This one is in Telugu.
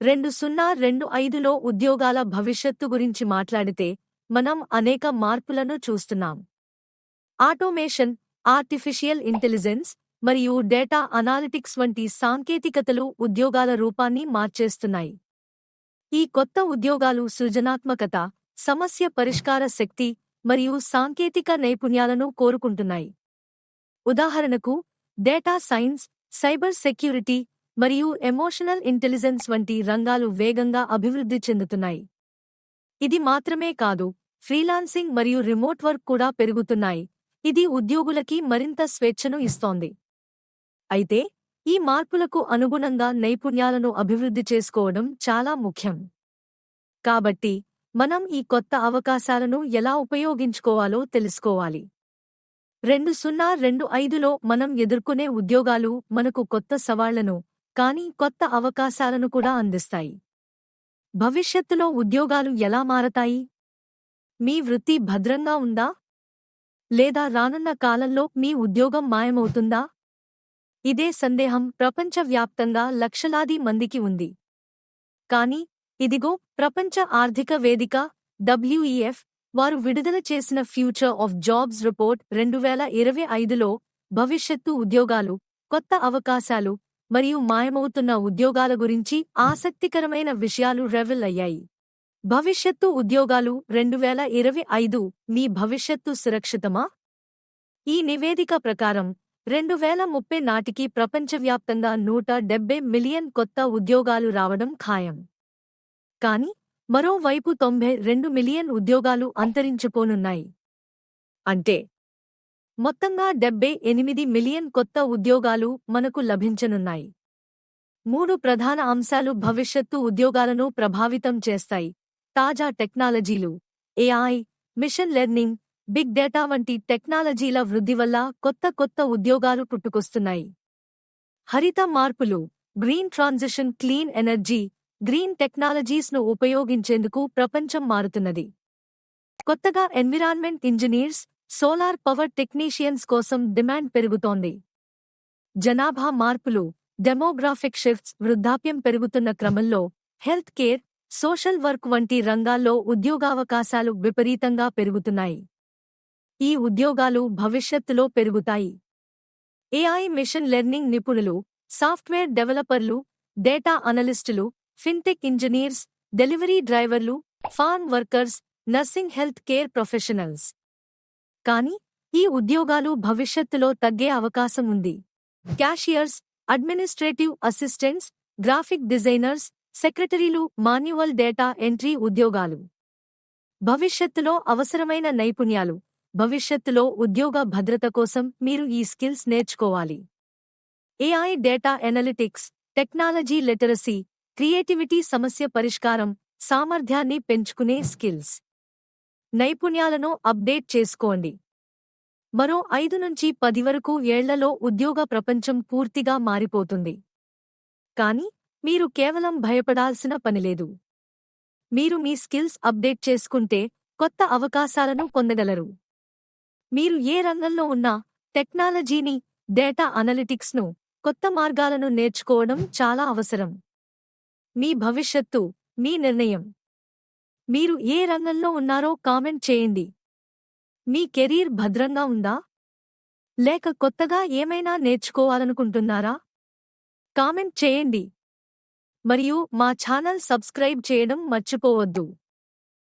రెండు సున్నా రెండు ఐదులో ఉద్యోగాల భవిష్యత్తు గురించి మాట్లాడితే మనం అనేక మార్పులను చూస్తున్నాం. ఆటోమేషన్ ఆర్టిఫిషియల్ ఇంటెలిజెన్స్ మరియు డేటా అనాలిటిక్స్ వంటి సాంకేతికతలు ఉద్యోగాల రూపాన్ని మార్చేస్తున్నాయి. ఈ కొత్త ఉద్యోగాలు సృజనాత్మకత సమస్య పరిష్కార శక్తి మరియు సాంకేతిక నైపుణ్యాలను కోరుకుంటున్నాయి. ఉదాహరణకు డేటా సైన్స్ సైబర్ సెక్యూరిటీ మరియు ఎమోషనల్ ఇంటెలిజెన్స్ వంటి రంగాలు వేగంగా అభివృద్ధి చెందుతున్నాయి. ఇది మాత్రమే కాదు ఫ్రీలాన్సింగ్ మరియు రిమోట్ వర్క్ కూడా పెరుగుతున్నాయి. ఇది ఉద్యోగులకి మరింత స్వేచ్ఛను ఇస్తోంది. అయితే ఈ మార్పులకు అనుగుణంగా నైపుణ్యాలను అభివృద్ధి చేసుకోవడం చాలా ముఖ్యం. కాబట్టి మనం ఈ కొత్త అవకాశాలను ఎలా ఉపయోగించుకోవాలో తెలుసుకోవాలి. రెండు సున్నా రెండు ఐదులో మనం ఎదుర్కొనే ఉద్యోగాలు మనకు కొత్త సవాళ్ళను కానీ కొత్త అవకాశాలను కూడా అందిస్తాయి. భవిష్యత్తులో ఉద్యోగాలు ఎలా మారతాయి? మీ వృత్తి భద్రంగా ఉందా? లేదా రానున్న కాలంలో మీ ఉద్యోగం మాయమవుతుందా? ఇదే సందేహం ప్రపంచవ్యాప్తంగా లక్షలాది మందికి ఉంది. కాని ఇదిగో ప్రపంచ ఆర్థిక వేదిక డబ్ల్యూఈఎఫ్ వారు విడుదల చేసిన ఫ్యూచర్ ఆఫ్ జాబ్స్ రిపోర్ట్ రెండు వేల ఇరవై ఐదులో భవిష్యత్తు ఉద్యోగాలు కొత్త అవకాశాలు మరియు మాయమవుతున్న ఉద్యోగాల గురించి ఆసక్తికరమైన విషయాలు రెవెల్ అయ్యాయి. భవిష్యత్తు ఉద్యోగాలు రెండు వేల ఇరవై ఐదు మీ భవిష్యత్తు సురక్షితమా? ఈ నివేదిక ప్రకారం రెండు వేల ముప్పై నాటికి ప్రపంచవ్యాప్తంగా నూట డెబ్బై మిలియన్ కొత్త ఉద్యోగాలు రావడం ఖాయం. కాని మరోవైపు తొంభై రెండు మిలియన్ ఉద్యోగాలు అంతరించిపోనున్నాయి. అంటే మొత్తంగా డెబ్బై ఎనిమిది మిలియన్ కొత్త ఉద్యోగాలు మనకు లభించనున్నాయి. మూడు ప్రధాన అంశాలు భవిష్యత్తు ఉద్యోగాలను ప్రభావితం చేస్తాయి. తాజా టెక్నాలజీలు AI machine learning big data వంటి టెక్నాలజీల వృద్ధి వల్ల కొత్త కొత్త ఉద్యోగాలు పుట్టుకొస్తున్నాయి. హరిత మార్పులు green transition clean energy green టెక్నాలజీస్ను ఉపయోగించేందుకు ప్రపంచం మారుతున్నది. కొత్తగా environment engineers solar power technicians కోసం డిమాండ్ పెరుగుతోంది. జనాభా మార్పులు డెమోగ్రాఫిక్ షిఫ్ట్స్ వృద్ధాప్యం పెరుగుతున్న క్రమంలో హెల్త్ కేర్ సోషల్ వర్క్ వంటి రంగాల్లో ఉద్యోగావకాశాలు విపరీతంగా పెరుగుతున్నాయి. ఈ ఉద్యోగాలు భవిష్యత్తులో పెరుగుతాయి. ఏఐ మిషన్ లెర్నింగ్ నిపుణులు సాఫ్ట్వేర్ డెవలపర్లు డేటా అనలిస్టులు ఫిన్టెక్ ఇంజనీర్స్ డెలివరీ డ్రైవర్లు farm workers nursing health care professionals. కానీ ఈ ఉద్యోగాలు భవిష్యత్తులో తగ్గే అవకాశం ఉంది. Cashiers administrative assistants graphic designers సెక్రటరీలు మాన్యువల్ డేటా ఎంట్రీ ఉద్యోగాలు. భవిష్యత్తులో అవసరమైన నైపుణ్యాలు. భవిష్యత్తులో ఉద్యోగ భద్రత కోసం మీరు ఈ స్కిల్స్ నేర్చుకోవాలి. AI data analytics technology literacy creativity సమస్య పరిష్కారం సామర్థ్యాన్ని పెంచుకునే స్కిల్స్. నైపుణ్యాలను అప్డేట్ చేసుకోండి. మరో ఐదు నుంచి పది వరకు ఏళ్ళలో ఉద్యోగ ప్రపంచం పూర్తిగా మారిపోతుంది. కాని మీరు కేవలం భయపడాల్సిన పనిలేదు మీరు మీ స్కిల్స్ అప్డేట్ చేసుకుంటే కొత్త అవకాశాలను పొందగలరు. మీరు ఏ రంగంలో ఉన్నా టెక్నాలజీని డేటా అనలిటిక్స్ను కొత్త మార్గాలను నేర్చుకోవడం చాలా అవసరం. మీ భవిష్యత్తు మీ నిర్ణయం. మీరు ఏ రంగంలో ఉన్నారో కామెంట్ చేయండి. మీ కెరీర్ భద్రంగా ఉందా? లేక కొత్తగా ఏమైనా నేర్చుకోవాలనుకుంటున్నారా? కామెంట్ చేయండి. మరియు మా ఛానల్ సబ్స్క్రైబ్ చేయడం మర్చిపోవద్దు.